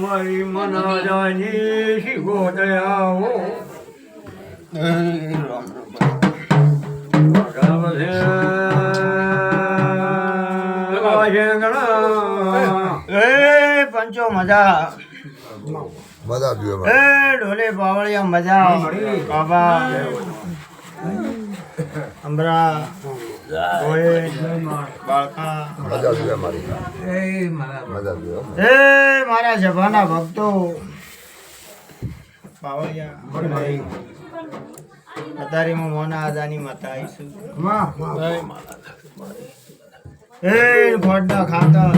મારી મનરાજી શિવો દયાઓ એ પંચો મજા. મજા આવ્યું એ ઢોલે બાવળિયા મજા. બાબા. અમરા. મારા જભાના ભક્તો. અત્યારે હું મોના આદાની માતા આવીશું. એ ફોડના ખાતા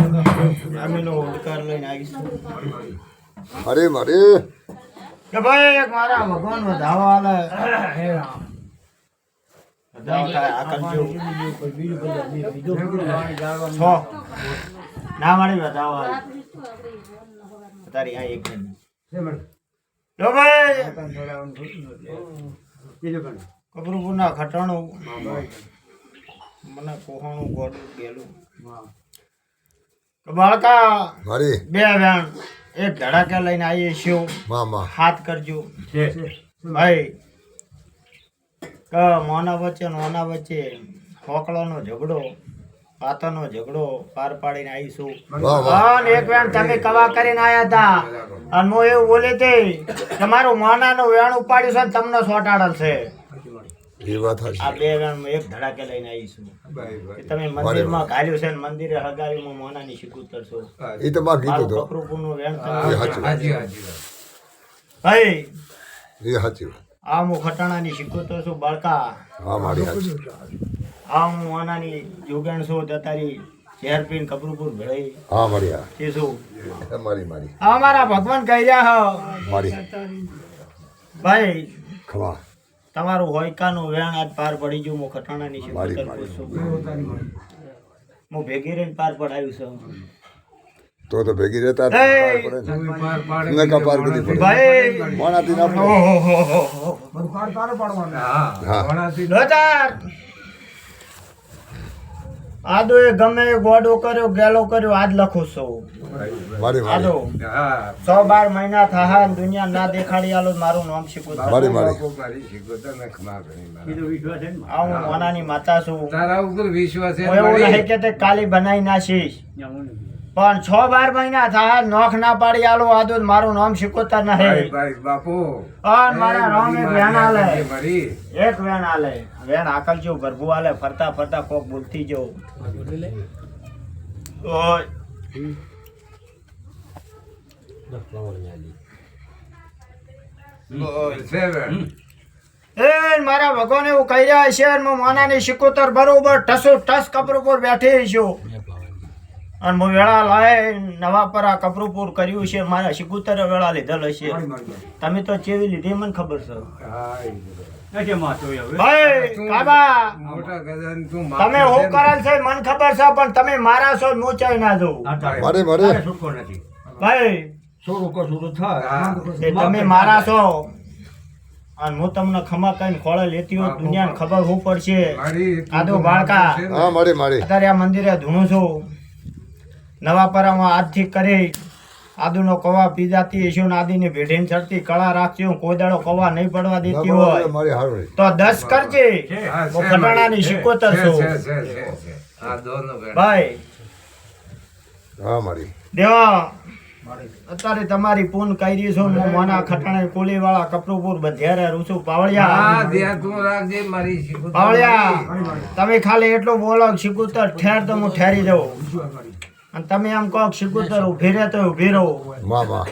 અમીનો ઉડકાર લઈને આવીશું. અરે મરે કે ભાઈ મારા ભગવાન વધાવો ના મારી તારી આ એક ખટાણું મને કોહાણું ગોડું ગેલું. બાળકા બે બેન એક ધડાકા લઈને આવીએ છીએ. માં માં હાથ કરજો. ભાઈ કે મોના વચ્ચે ને ઓના વચ્ચે હોકળાનો ઝઘડો પાતાનો ઝઘડો પાર પાડીને આવીશું અને એક વેણ તમે કવા કરીને આયા હતા અને હું એવું બોલી હતી તમારું મોનાનું વેણ ઉપાડ્યું છે તમને સોટાડલ છે. એ વાત આ બે વેણ એક ધડાકે લઈને આવીશું તમે મંદિરમાં ઘાલ્યું છે ને મંદિરે હગાવ્યું મોનાની શીખુતર છો. એ તો માં કીધું તો. કપરુપુરનું વેણ તમે સાચી વાત. ભાઈ એ સાચી વાત. આ હું ખટાણાની શીખુતર છું બાળકા. હા મારી આ હું આનાની જોગાણ છું તો તારી ઝેર પીને કપરુપુર ભળાઈ હા મારી તે શું? મારી મારી. હા મારા ભગવાન કહી રહ્યા હો. મારી. ભાઈ ખવા. તમારું હોયકાનું વેણ આજ પાર પડી ગયું હું ખટાણાની શીખુતર છું. હું ભેગી રહીને પાર પડાવ્યું છું. તો તો ભેગી રહેતા ને નકા પાર કરી પડે. ભણાતી ના પડે. આદો એ ગમે એ ગોડો કર્યો ગેલો કર્યો આજ લખું છું. મારી આદો સો બાર મહિના થયા દુનિયા ના દેખાડી આલો મારું નામ શીખો મારી મારી. આ હું મોનાની માતા છું. તારા ઉપર વિશ્વાસ છે એવું નહીં કે તે કાલી બનાવી નાખીશ. પણ છ બાર મહિના થાય નોખ ના પાડી આલો આદો મારું નામ શીખોતા નહીં. ભાઈ બાપુ. અને મારા નામ એક વેણ આલે. એક વેણ આલે. વેણ આકલજો ગરબુ આલે ફરતા ફરતા કોક બોલતી જો ઓય. એ મારા ભગવાન એવું કહી રહ્યા છે મોનાની શિકોતર બરોબર ટસો ટસ ઉપર બેઠી છું. અને હું વેળા લાય નવા પર આ કપરૂપુર કર્યું છે મારા શિકુતરે વેળા લીધેલ હશે. તમે તો ચેવી લીધી મને ખબર છે. હા, એ બધું. ભાઈ તું કાબા. મોટા ગજાની તું તમે હું કરેલ છે મને ખબર છે પણ તમે મારા છો હું ચાઈ ના મારે ભાઈ. તમે મારા છો. અને હું તમને ખમા કઈ ખોળે લેતી હોય દુનિયાને ખબર હું પડશે. આદો તો બાળકા. અત્યારે આ મંદિરે ધૂણું છું. નવા પરામાં આજથી કરી આદુનો કવા પીજાતી ઈશુન ને આદિની ભેઢીને ચડતી કળા રાખતી હું કોઈ દાડો કવા નહીં પડવા દેતી હોય. તો દસ કરજે. ખટાણાની મારી. છું. ભાઈ. હા મારી. દેવા અત્યારે તમારી પૂન કરી છું હું મોના ખટાણા કુલી વાળા કપરૂપુર બધ્યારે રૂસુ. પાવળિયા. ધ્યાન તું રાખજે મારી શીખું પાવળિયા તમે ખાલી એટલું બોલો શિકુતર ઠેર તો હું ઠેરી દઉં અને તમે આમ કહો શિકુતર ઊભી રહે તો ઊભી રહો. વાહમાં